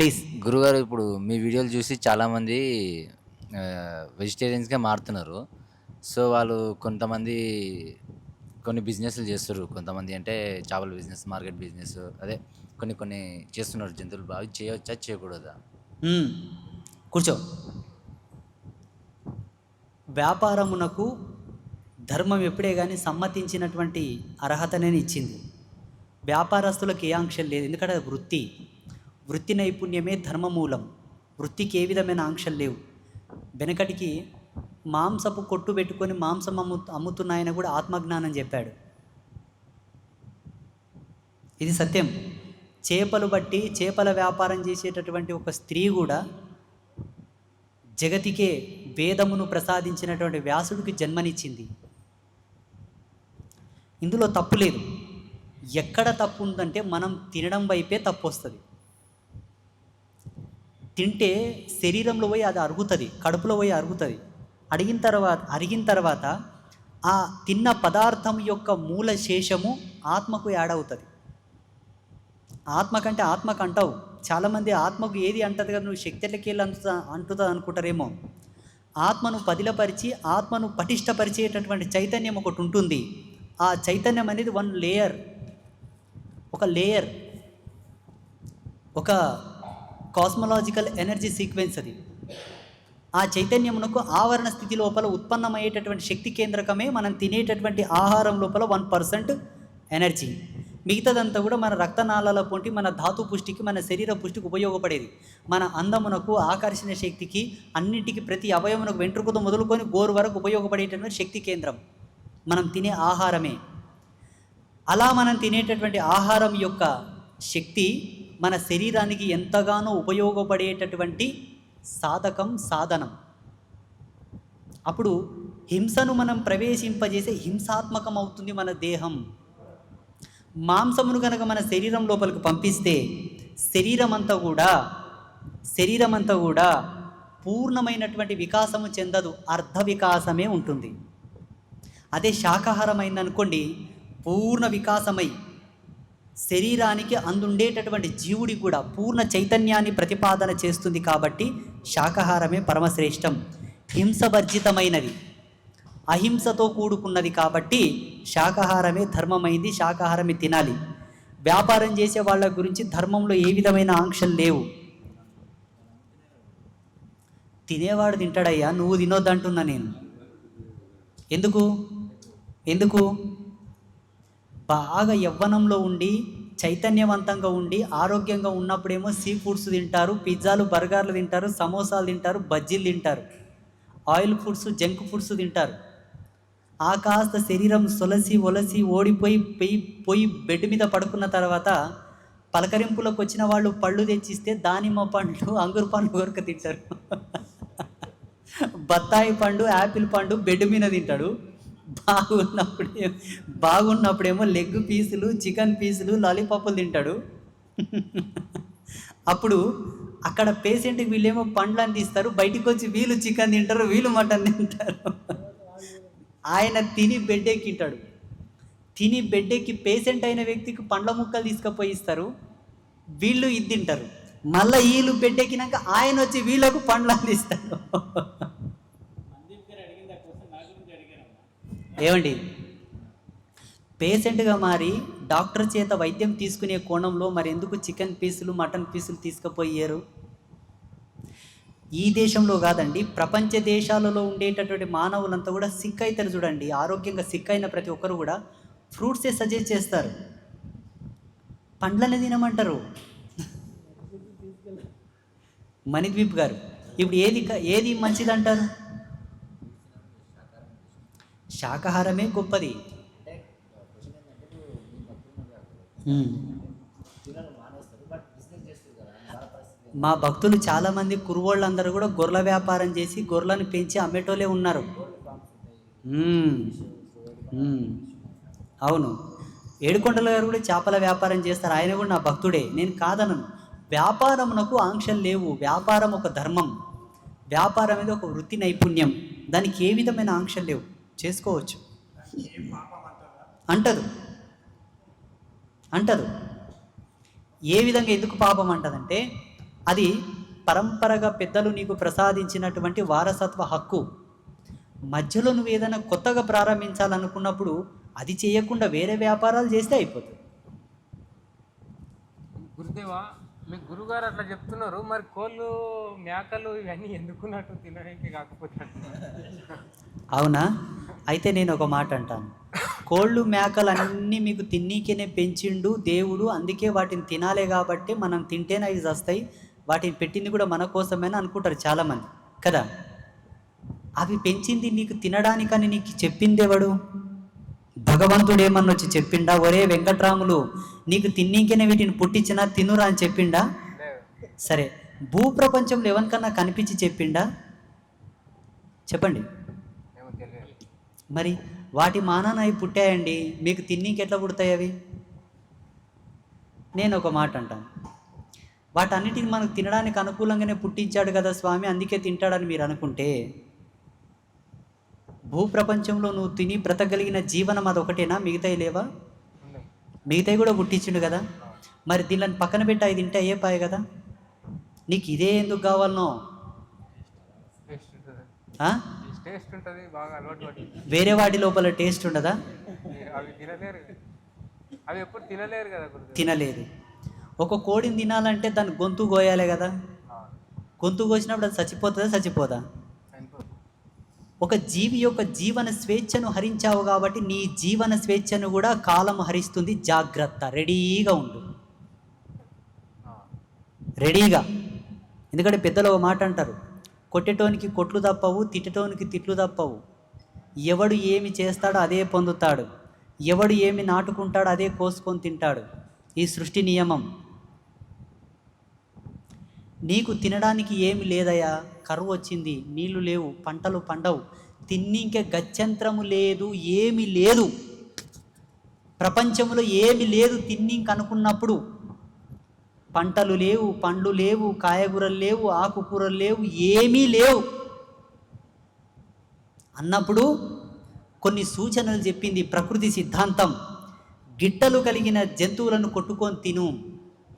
Please. గురుగారు ఇప్పుడు మీ వీడియోలు చూసి చాలామంది వెజిటేరియన్స్గా మారుతున్నారు. సో వాళ్ళు కొంతమంది కొన్ని బిజినెస్లు చేస్తారు కొంతమంది అంటే చేపల బిజినెస్ మార్కెట్ బిజినెస్ అదే కొన్ని కొన్ని చేస్తున్నారు. జంతువులు అవి చేయవచ్చా చేయకూడదా. కూర్చో. వ్యాపారమునకు ధర్మం ఎప్పుడే కానీ సమ్మతించినటువంటి అర్హతనే ఇచ్చింది. వ్యాపారస్తులకు ఏ ఆంక్షలు లేదు. ఎందుకంటే అది వృత్తి. వృత్తి నైపుణ్యమే ధర్మమూలం. వృత్తికి ఏ విధమైన ఆంక్షలు లేవు. వెనకటికి మాంసపు కొట్టు పెట్టుకొని మాంసం అమ్ము అమ్ముతున్నాయని కూడా ఆత్మజ్ఞానం చెప్పాడు. ఇది సత్యం. చేపలు బట్టి చేపల వ్యాపారం చేసేటటువంటి ఒక స్త్రీ కూడా జగతికే వేదమును ప్రసాదించినటువంటి వ్యాసుడికి జన్మనిచ్చింది. ఇందులో తప్పు లేదు. ఎక్కడ తప్పు ఉందంటే మనం తినడం వైపే తప్పు వస్తుంది. తింటే శరీరంలో పోయి అది అరుగుతుంది కడుపులో పోయి అరుగుతుంది. అడిగిన తర్వాత అరిగిన తర్వాత ఆ తిన్న పదార్థం యొక్క మూల శేషము ఆత్మకు యాడ్ అవుతుంది. ఆత్మ కంటే ఆత్మకు అంటావు. చాలామంది ఆత్మకు ఏది అంటది కదా నువ్వు శక్తులకి వెళ్ళి అంటుతా అంటుతుంది అనుకుంటారేమో. ఆత్మను పదిలపరిచి ఆత్మను పటిష్టపరిచేటటువంటి చైతన్యం ఒకటి ఉంటుంది. ఆ చైతన్యం అనేది వన్ లేయర్. ఒక లేయర్. ఒక కాస్మలాజికల్ ఎనర్జీ సీక్వెన్స్ అది. ఆ చైతన్యమునకు ఆవరణ స్థితి లోపల ఉత్పన్నమయ్యేటటువంటి శక్తి కేంద్రకమే మనం తినేటటువంటి ఆహారం లోపల వన్ పర్సెంట్ ఎనర్జీ. మిగతాదంతా కూడా మన రక్తనాళాల పొంటి మన ధాతు పుష్టికి మన శరీర పుష్టికి ఉపయోగపడేది. మన అందమునకు ఆకర్షణ శక్తికి అన్నింటికి ప్రతి అవయమునకు వెంట్రుకతో మొదలుకొని గోరు వరకు ఉపయోగపడేటటువంటి శక్తి కేంద్రం. మనం తినే ఆహారమే. అలా మనం తినేటటువంటి ఆహారం యొక్క శక్తి మన శరీరానికి ఎంతగానో ఉపయోగపడేటటువంటి సాధకం సాధనం. అప్పుడు హింసను మనం ప్రవేశింపజేసే హింసాత్మకం అవుతుంది మన దేహం. మాంసమును కనుక మన శరీరం లోపలికి పంపిస్తే శరీరం అంతా కూడా శరీరం అంతా కూడా పూర్ణమైనటువంటి వికాసము చెందదు అర్ధ వికాసమే ఉంటుంది. అదే శాకాహారం అయిందనుకోండి పూర్ణ వికాసమై శరీరానికి అందుండేటటువంటి జీవుడి కూడా పూర్ణ చైతన్యాన్ని ప్రతిపాదన చేస్తుంది కాబట్టి శాకాహారమే పరమశ్రేష్టం. హింసవర్జితమైనది అహింసతో కూడుకున్నది కాబట్టి శాకాహారమే ధర్మమైంది శాకాహారమే తినాలి. వ్యాపారం చేసే వాళ్ళ గురించి ధర్మంలో ఏ విధమైన ఆంక్షలు లేవు. తినేవాడు తింటాడయ్యా నువ్వు తినొద్దంటున్నా నేను. ఎందుకు? ఎందుకు? బాగా యవ్వనంలో ఉండి చైతన్యవంతంగా ఉండి ఆరోగ్యంగా ఉన్నప్పుడేమో సీ ఫుడ్స్ తింటారు పిజ్జాలు బర్గర్లు తింటారు సమోసాలు తింటారు బజ్జీలు తింటారు ఆయిల్ ఫుడ్స్ జంక్ ఫుడ్స్ తింటారు. ఆ కాస్త శరీరం సొలసి ఒలసి ఓడిపోయి పోయి పోయి బెడ్ మీద పడుకున్న తర్వాత పలకరింపులకు వచ్చిన వాళ్ళు పళ్ళు తెచ్చిస్తే దానిమ్మ పండ్లు అంగురు పండ్లు కొరక తింటారు. బత్తాయి పండు యాపిల్ పండు బెడ్ మీద తింటాడు. బాగున్నప్పుడే బాగున్నప్పుడేమో లెగ్ పీసులు చికెన్ పీసులు లాలీపాపులు తింటాడు. అప్పుడు అక్కడ పేషెంట్కి వీళ్ళేమో పండ్లు అందిస్తారు బయటికి వచ్చి వీళ్ళు చికెన్ తింటారు వీళ్ళు మటన్ తింటారు. ఆయన తిని బెడ్డెక్కింటాడు. తిని బెడ్డెక్కి పేషెంట్ అయిన వ్యక్తికి పండ్ల ముక్కలు తీసుకుపోయి ఇస్తారు వీళ్ళు ఇది తింటారు. మళ్ళీ వీళ్ళు బెడ్ ఎక్కినాక ఆయన వచ్చి వీళ్ళకు పండ్లు అందిస్తారు ఏమండి పేషెంట్గా మారి డాక్టర్ చేత వైద్యం తీసుకునే కోణంలో మరి ఎందుకు చికెన్ పీసులు మటన్ పీసులు తీసుకుపోయారు? ఈ దేశంలో కాదండి ప్రపంచ దేశాలలో ఉండేటటువంటి మానవులంతా కూడా సిక్ అవుతారు చూడండి. ఆరోగ్యంగా సిక్ అయిన ప్రతి ఒక్కరు కూడా ఫ్రూట్సే సజెస్ట్ చేస్తారు? పండ్లనే తినమంటారు. మణిద్వీప్ గారు ఇప్పుడు ఏది ఏది మంచిది అంటారు శాకాహారమే గొప్పది. మా భక్తులు చాలామంది కురువోళ్ళందరూ కూడా గొర్రెల వ్యాపారం చేసి గొర్రెలను పెంచి అమ్మేటోళ్ళే ఉన్నారు. అవును. ఏడుకొండల గారు కూడా చేపల వ్యాపారం చేస్తారు. ఆయన కూడా నా భక్తుడే. నేను కాదనను. వ్యాపారమునకు ఆంక్షలు లేవు. వ్యాపారం ఒక ధర్మం. వ్యాపారం అనేది ఒక వృత్తి నైపుణ్యం. దానికి ఏ విధమైన ఆంక్షలు లేవు. చేసుకోవచ్చు. అంటదు. అంటదు. ఏ విధంగా ఎందుకు పాపం అంటదంటే అది పరంపరగా పెద్దలు నీకు ప్రసాదించినటువంటి వారసత్వ హక్కు. మధ్యలో నువ్వు ఏదైనా కొత్తగా ప్రారంభించాలనుకున్నప్పుడు అది చేయకుండా వేరే వ్యాపారాలు చేస్తే అయిపోతుంది. గురుదేవా మీ గురుగారు అట్లా చెప్తున్నారు మరి కోళ్ళు మేకలు ఇవన్నీ ఎందుకున్నట్టు తినడానికి కాకపోతే అవునా? అయితే నేను ఒక మాట అంటాను. కోళ్ళు మేకలు అన్నీ మీకు తిన్నీకేనే పెంచిండు దేవుడు అందుకే వాటిని తినాలే కాబట్టి మనం తింటేనే అవి వస్తాయి వాటిని పెట్టింది కూడా మన కోసమేనా అనుకుంటారు చాలామంది. కదా? అవి పెంచింది నీకు తినడానికని నీకు చెప్పింది ఎవడు భగవంతుడు ఏమన్నా వచ్చి చెప్పిండా? ఒరే వెంకట్రాములు నీకు తిన్నీకేనే వీటిని పుట్టించినా తినురా అని చెప్పిండా? సరే భూప్రపంచంలో ఎవరికన్నా కనిపించి చెప్పిండా? చెప్పండి. మరి వాటి మానాన అవి పుట్టాయండి? మీకు తిన్నీకి ఎట్లా పుడతాయి అవి? నేను ఒక మాట అంటాను. వాటన్నిటిని మనకు తినడానికి అనుకూలంగానే పుట్టించాడు కదా స్వామి అందుకే తింటాడని మీరు అనుకుంటే భూప్రపంచంలో నువ్వు తిని బ్రతకగలిగిన జీవనం అదొకటేనా? మిగతాయి లేవా? మిగతాయి కూడా పుట్టించిండు కదా? మరి దీనిని పక్కన పెట్టి అవి తింటే అయ్యే పాయ కదా? నీకు ఇదే ఎందుకు కావాలనో? టేస్ట్ ఉంటుంది బాగా అలవాటు వేరే వాటి లోపల టేస్ట్ ఉండదా? అవి తినలేరు అవి ఎప్పుడు తినలేరు కదా తినలేదు. ఒక కోడిని తినాలంటే దాని గొంతు కోయాలి కదా. గొంతు కోసినప్పుడు అది చచ్చిపోతుందా చచ్చిపోదా. ఒక జీవి యొక్క జీవన స్వేచ్ఛను హరించావు కాబట్టి నీ జీవన స్వేచ్ఛను కూడా కాలం హరిస్తుంది. జాగ్రత్త రెడీగా ఉండు. రెడీగా. ఎందుకంటే పెద్దలు ఒక మాట అంటారు కొట్టేటోనికి కొట్లు తప్పవు తిట్టటోనికి తిట్లు తప్పవు. ఎవడు ఏమి చేస్తాడో అదే పొందుతాడు. ఎవడు ఏమి నాటుకుంటాడో అదే కోసుకొని తింటాడు. ఈ సృష్టి నియమం. నీకు తినడానికి ఏమి లేదయ్యా? కరువు వచ్చింది. నీళ్ళు లేవు. పంటలు పండవు. తిన్నింకే గత్యంతరము లేదు ఏమి లేదు. ప్రపంచంలో ఏమి లేదు తిన్నింక అనుకున్నప్పుడు పంటలు లేవు పండ్లు లేవు కాయగూరలు లేవు ఆకుకూరలు లేవు ఏమీ లేవు. అన్నప్పుడు కొన్ని సూచనలు చెప్పింది ప్రకృతి సిద్ధాంతం. గిట్టలు కలిగిన జంతువులను కొట్టుకొని తిను.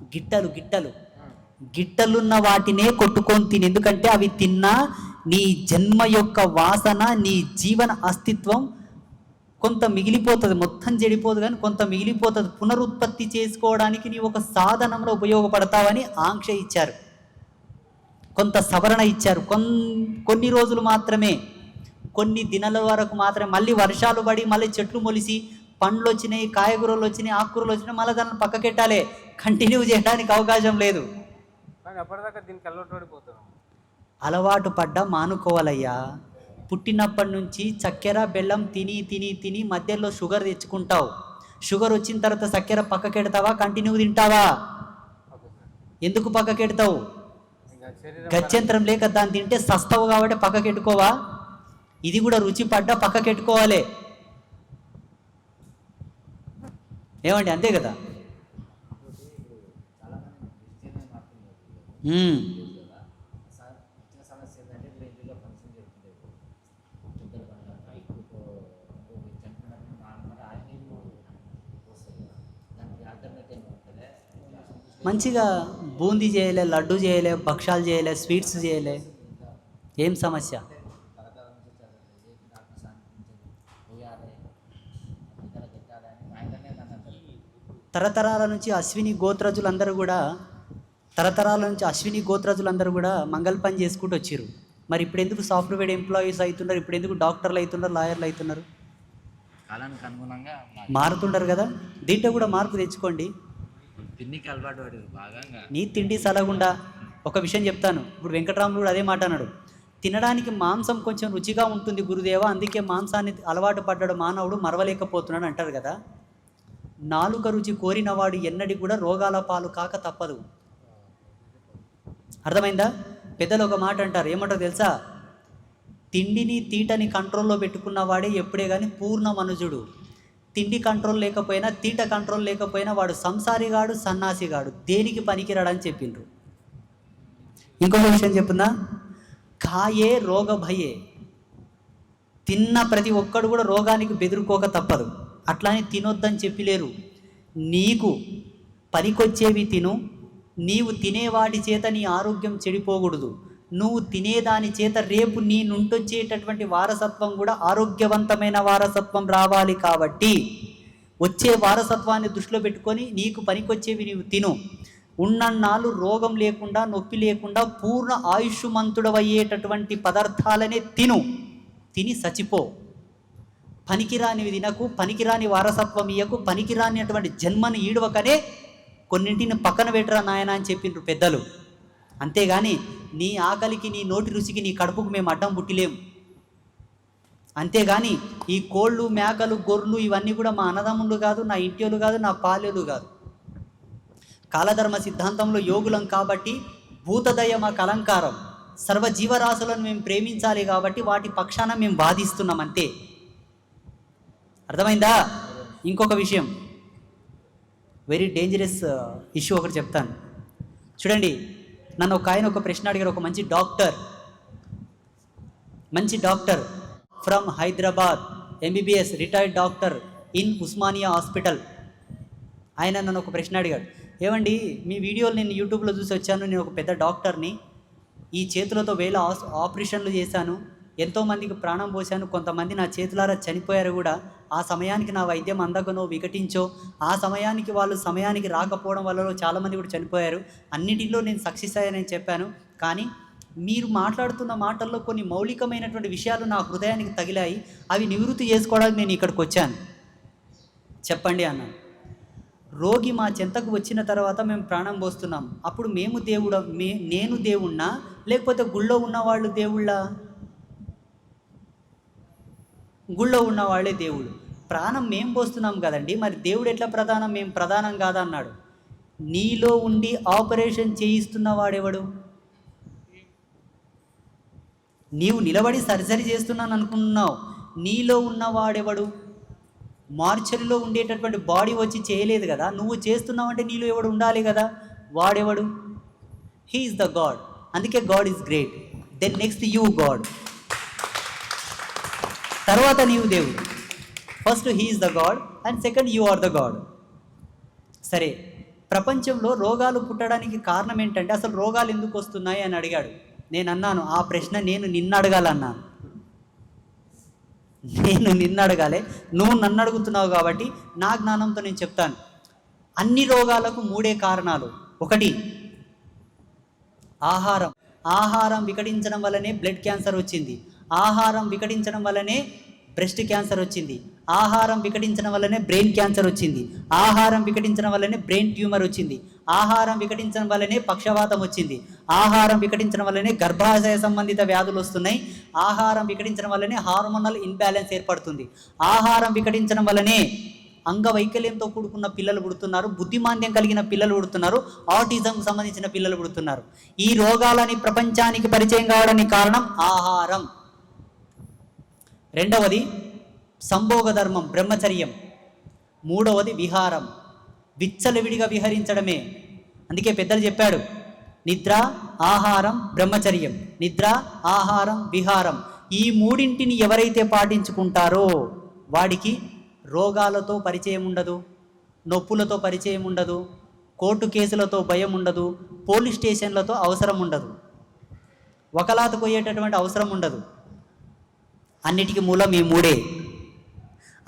గిట్టలు గిట్టలు. గిట్టలున్న వాటినే కొట్టుకొని తిని. ఎందుకంటే అవి తిన్నా నీ జన్మ యొక్క వాసన నీ జీవన అస్తిత్వం కొంత మిగిలిపోతుంది మొత్తం చెడిపోదు కానీ కొంత మిగిలిపోతుంది. పునరుత్పత్తి చేసుకోవడానికి నీ ఒక సాధనంలో ఉపయోగపడతావని ఆంక్ష ఇచ్చారు. కొంత సవరణ ఇచ్చారు. కొన్ కొన్ని రోజులు మాత్రమే కొన్ని దినాల వరకు మాత్రమే మళ్ళీ వర్షాలు పడి మళ్ళీ చెట్లు మొలిసి పండ్లు వచ్చినాయి కాయగూరలు వచ్చినాయి ఆకుకూరలు వచ్చినాయి మళ్ళీ దాన్ని పక్కకెట్టాలి. కంటిన్యూ చేయడానికి అవకాశం లేదు. అలవాటు పడ్డ మానుకోవాలయ్యా. పుట్టినప్పటి నుంచి చక్కెర బెల్లం తిని తిని తిని మధ్యలో షుగర్ తెచ్చుకుంటావు. షుగర్ వచ్చిన తర్వాత చక్కెర పక్కకెడతావా? కంటిన్యూ తింటావా? ఎందుకు పక్కకెడతావు? గత్యంతరం లేక దాన్ని తింటే సస్తావు కాబట్టి పక్కకెట్టుకోవా? ఇది కూడా రుచి పడ్డా పక్కకెట్టుకోవాలి. ఏమండి అంతే కదా మ్మ్. సమస్య ఏంటంటే ఇప్పుడు ఇంటిలో ఫంక్షన్ జరుగుతుంటాయి పెద్దల పండుగ ఇప్పుడు చనిపోయినప్పుడు నార్మల్ ఆయన నీళ్ళు వస్తాయి కదా దానికి ఆల్టర్నేట్ ఏమి ఉంటుంది మంచిగా బూందీ చేయలే లడ్డు చేయలే భక్షాలు చేయలే స్వీట్స్ చేయలే. ఏం సమస్య? తరతరాల నుంచి అశ్విని గోత్రజులందరూ కూడా తరతరాల నుంచి అశ్విని గోత్రజులందరూ కూడా మంగళ పని చేసుకుంటూ వచ్చారు. మరి ఇప్పుడు ఎందుకు సాఫ్ట్వేర్ ఎంప్లాయీస్ అవుతున్నారు? ఇప్పుడు ఎందుకు డాక్టర్లు అవుతున్నారు? లాయర్లు అవుతున్నారు? కాలానికి అనుగుణంగా మారుతుంటారు కదా? దీంట్లో కూడా మార్పు తెచ్చుకోండి. తిన్నికి అలవాటు పడేది బాగా నీ తిండి సలగుండా? ఒక విషయం చెప్తాను. ఇప్పుడు వెంకటరాములు కూడా అదే మాట అన్నాడు. తినడానికి మాంసం కొంచెం రుచిగా ఉంటుంది గురుదేవ అందుకే మాంసాన్ని అలవాటు పడ్డాడు మానవుడు మరవలేకపోతున్నాడు అంటారు కదా. నాలుక రుచి కోరినవాడు ఎన్నడి కూడా రోగాల పాలు కాక తప్పదు. అర్థమైందా? పెద్దలు ఒక మాట అంటారు. ఏమంటారు తెలుసా? తిండిని తీటని కంట్రోల్లో పెట్టుకున్నవాడే ఎప్పుడే కానీ పూర్ణ మనుజుడు తిండి కంట్రోల్ లేకపోయినా తీట కంట్రోల్ లేకపోయినా వాడు సంసారిగాడు సన్నాసిగాడు. దేనికి పనికిరాడని చెప్పిండ్రు. ఇంకొక విషయం చెప్పిందా కాయే రోగ భయే తిన్న ప్రతి ఒక్కడు కూడా రోగానికి బెదురుకోక తప్పదు. అట్లానే తినొద్దని చెప్పిలేరు. నీకు పనికొచ్చేవి తిను. నీవు తినేవాటి చేత నీ ఆరోగ్యం చెడిపోకూడదు. నువ్వు తినేదాని చేత రేపు నీ నుంటొచ్చేటటువంటి వారసత్వం కూడా ఆరోగ్యవంతమైన వారసత్వం రావాలి కాబట్టి వచ్చే వారసత్వాన్ని దృష్టిలో పెట్టుకొని నీకు పనికొచ్చేవి నీవు తిను. ఉన్నన్నాళ్ళు రోగం లేకుండా నొప్పి లేకుండా పూర్ణ ఆయుష్మంతుడవయ్యేటటువంటి పదార్థాలనే తిను. తిని చచ్చిపో పనికిరానివి తినకు పనికిరాని వారసత్వం ఇయ్యకు పనికిరాని అటువంటి జన్మని ఈడవకనే కొన్నింటిని పక్కన పెట్టరా నాయన అని చెప్పిండ్రు పెద్దలు. అంతేగాని నీ ఆకలికి నీ నోటి రుచికి నీ కడుపుకు మేము అడ్డం పుట్టిలేం. అంతేగాని ఈ కోళ్ళు మేకలు గొర్రెలు ఇవన్నీ కూడా మా అన్నదమ్ములు కాదు నా ఇంటిలు కాదు నా పాలేలు కాదు. కాలధర్మ సిద్ధాంతంలో యోగులం కాబట్టి భూతదయ మాకు అలంకారం. సర్వ జీవరాశులను మేము ప్రేమించాలి కాబట్టి వాటి పక్షాన మేము బాధిస్తున్నాం అంతే. అర్థమైందా? ఇంకొక విషయం. వెరీ డేంజరస్ ఇష్యూ ఒకటి చెప్తాను. చూడండి నన్ను ఒక ఆయన ఒక ప్రశ్న అడిగారు ఒక మంచి డాక్టర్. మంచి doctor from Hyderabad MBBS retired doctor in Osmania hospital. ఆయన నన్ను ఒక ప్రశ్న అడిగాడు. ఏమండి మీ వీడియోలు నేను యూట్యూబ్లో చూసి వచ్చాను నేను ఒక పెద్ద డాక్టర్ని. ఈ చేతులతో వేల ఆపరేషన్లు చేశాను. ఎంతోమందికి ప్రాణం పోశాను కొంతమంది నా చేతులారా చనిపోయారు కూడా. ఆ సమయానికి నా వైద్యం అందకనో వికటించో ఆ సమయానికి వాళ్ళు సమయానికి రాకపోవడం వల్ల చాలామంది కూడా చనిపోయారు. అన్నిటిలో నేను సక్సెస్ అయ్యానని చెప్పాను. కానీ మీరు మాట్లాడుతున్న మాటల్లో కొన్ని మౌలికమైనటువంటి విషయాలు నా హృదయానికి తగిలాయి అవి నివృత్తి చేసుకోవడానికి నేను ఇక్కడికి వచ్చాను. చెప్పండి అన్నాను రోగి మా చెంతకు వచ్చిన తర్వాత మేము ప్రాణం పోస్తున్నాం. అప్పుడు మేము దేవుడ మే నేను దేవుణ్ణా లేకపోతే గుళ్ళో ఉన్న వాళ్ళు దేవుళ్ళ? గుళ్ళో ఉన్నవాళ్ళే దేవుడు ప్రాణం మేం పోస్తున్నాం కదండి. మరి దేవుడు ఎట్లా ప్రధానం? మేము ప్రధానం కాదన్నాడు. నీలో ఉండి ఆపరేషన్ చేయిస్తున్న వాడెవడు? నీవు నిలబడి సర్జరీ చేస్తున్నాను అనుకున్నావు. నీలో ఉన్నవాడెవడు మార్చరీలో ఉండేటటువంటి బాడీ వచ్చి చేయలేదు కదా. నువ్వు చేస్తున్నావంటే నీలో ఎవడు ఉండాలి కదా? వాడెవడు? హీ ఈజ్ ద గాడ్ అందుకే god is great then next you god తర్వాత నీవు దేవుడు. First he is the god and second you are the god సరే ప్రపంచంలో రోగాలు పుట్టడానికి కారణం ఏంటంటే అసలు రోగాలు ఎందుకు వస్తున్నాయి అని అడిగాడు. నేను అన్నాను ఆ ప్రశ్న నేను నిన్ను అడగాలన్నాను. నేను నిన్ను అడగాలి నువ్వు నన్ను అడుగుతున్నావు కాబట్టి నా జ్ఞానంతో నేను చెప్తాను. అన్ని రోగాలకు మూడే కారణాలు. ఒకటి ఆహారం. ఆహారం వికటించడం వల్లనే బ్లడ్ క్యాన్సర్ వచ్చింది. ఆహారం వికటించడం వల్లనే బ్రెస్ట్ క్యాన్సర్ వచ్చింది. ఆహారం వికటించడం వల్లనే బ్రెయిన్ క్యాన్సర్ వచ్చింది. ఆహారం వికటించడం వల్లనే బ్రెయిన్ ట్యూమర్ వచ్చింది. ఆహారం వికటించడం వల్లనే పక్షవాతం వచ్చింది. ఆహారం వికటించడం వల్లనే గర్భాశయ సంబంధిత వ్యాధులు వస్తున్నాయి. ఆహారం వికటించడం వల్లనే హార్మోనల్ ఇన్బ్యాలెన్స్ ఏర్పడుతుంది. ఆహారం వికటించడం వల్లనే అంగవైకల్యంతో కూడుకున్న పిల్లలు పుడుతున్నారు. బుద్ధిమాంద్యం కలిగిన పిల్లలు పుడుతున్నారు. ఆటిజంకు సంబంధించిన పిల్లలు పుడుతున్నారు. ఈ రోగాలని ప్రపంచానికి పరిచయం కావడానికి కారణం ఆహారం. రెండవది సంభోగ ధర్మం బ్రహ్మచర్యం. మూడవది విహారం విచ్చలవిడిగా విహరించడమే. అందుకే పెద్దలు చెప్పాడు నిద్ర ఆహారం బ్రహ్మచర్యం. నిద్ర ఆహారం విహారం. ఈ మూడింటిని ఎవరైతే పాటించుకుంటారో వాడికి రోగాలతో పరిచయం ఉండదు నొప్పులతో పరిచయం ఉండదు కోర్టు కేసులతో భయం ఉండదు పోలీస్ స్టేషన్లతో అవసరం ఉండదు. ఒకలాత పోయేటటువంటి అవసరం ఉండదు. అన్నిటికీ మూలం ఈ మూడే.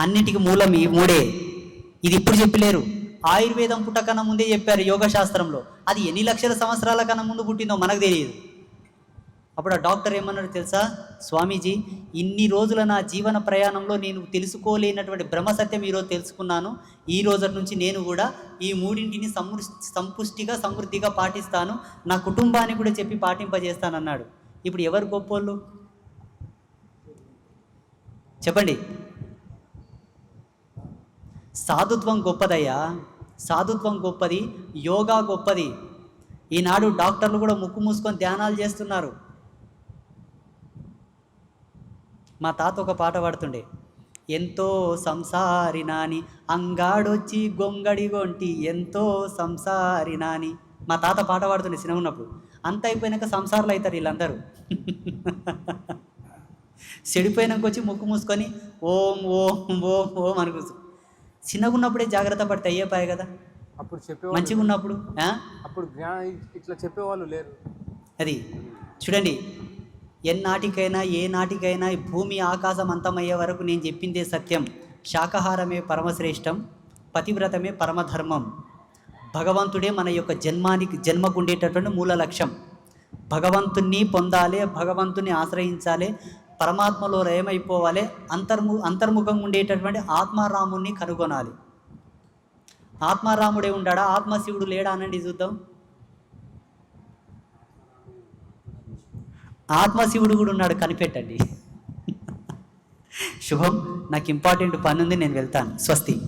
అన్నిటికీ మూలం ఈ మూడే. ఇది ఇప్పుడు చెప్పలేరు. ఆయుర్వేదం పుట్టకన్నా ముందే చెప్పారు యోగ శాస్త్రంలో అది ఎన్ని లక్షల సంవత్సరాల కన్నా ముందు పుట్టిందో మనకు తెలియదు. అప్పుడు ఆ డాక్టర్ ఏమన్నాడు తెలుసా? స్వామీజీ ఇన్ని రోజుల నా జీవన ప్రయాణంలో నేను తెలుసుకోలేనటువంటి బ్రహ్మసత్యం ఈరోజు తెలుసుకున్నాను. ఈ రోజు నుంచి నేను కూడా ఈ మూడింటిని సమృ సంపుష్టిగా సమృద్ధిగా పాటిస్తాను. నా కుటుంబాన్ని కూడా చెప్పి పాటింపజేస్తానన్నాడు. ఇప్పుడు ఎవరు గొప్పోళ్ళు? చెప్పండి. సాధుత్వం గొప్పదయ్యా. సాధుత్వం గొప్పది యోగా గొప్పది. ఈనాడు డాక్టర్లు కూడా ముక్కు మూసుకొని ధ్యానాలు చేస్తున్నారు. మా తాత ఒక పాట పాడుతుండే. ఎంతో సంసారి నాని అంగాడొచ్చి గొంగడి గొంటి ఎంతో సంసారి నాని మా తాత పాట పాడుతుండే సినిమా ఉన్నప్పుడు. అంత అయిపోయినాక సంసారాలు అవుతారు వీళ్ళందరూ. చెడిపోయినాక వచ్చి ముక్కు మూసుకొని ఓం ఓం ఓం ఓం అని కూర్చో. చిన్నగా ఉన్నప్పుడే జాగ్రత్త పడితే అయ్యేపాయి కదా. అప్పుడు చెప్పేవాళ్ళు మంచిగా ఉన్నప్పుడు? అప్పుడు ఇట్లా చెప్పేవాళ్ళు లేరు. అది చూడండి ఎన్నాటికైనా ఏ నాటికైనా ఈ భూమి ఆకాశం అంతమయ్యే వరకు నేను చెప్పిందే సత్యం. శాకాహారమే పరమశ్రేష్టం పతివ్రతమే పరమధర్మం. భగవంతుడే మన యొక్క జన్మానికి జన్మకు ఉండేటటువంటి మూల లక్ష్యం. భగవంతుణ్ణి పొందాలి భగవంతుని ఆశ్రయించాలి పరమాత్మలో లయమైపోవాలి అంతర్ము అంతర్ముఖంగా ఉండేటటువంటి ఆత్మారాముణ్ణి కనుగొనాలి. ఆత్మారాముడే ఉండాడా ఆత్మశివుడు లేడా అనండి చూద్దాం. ఆత్మశివుడు కూడా ఉన్నాడు కనిపెట్టండి. శుభం నాకు ఇంపార్టెంట్ పని ఉంది నేను వెళ్తాను. స్వస్తి.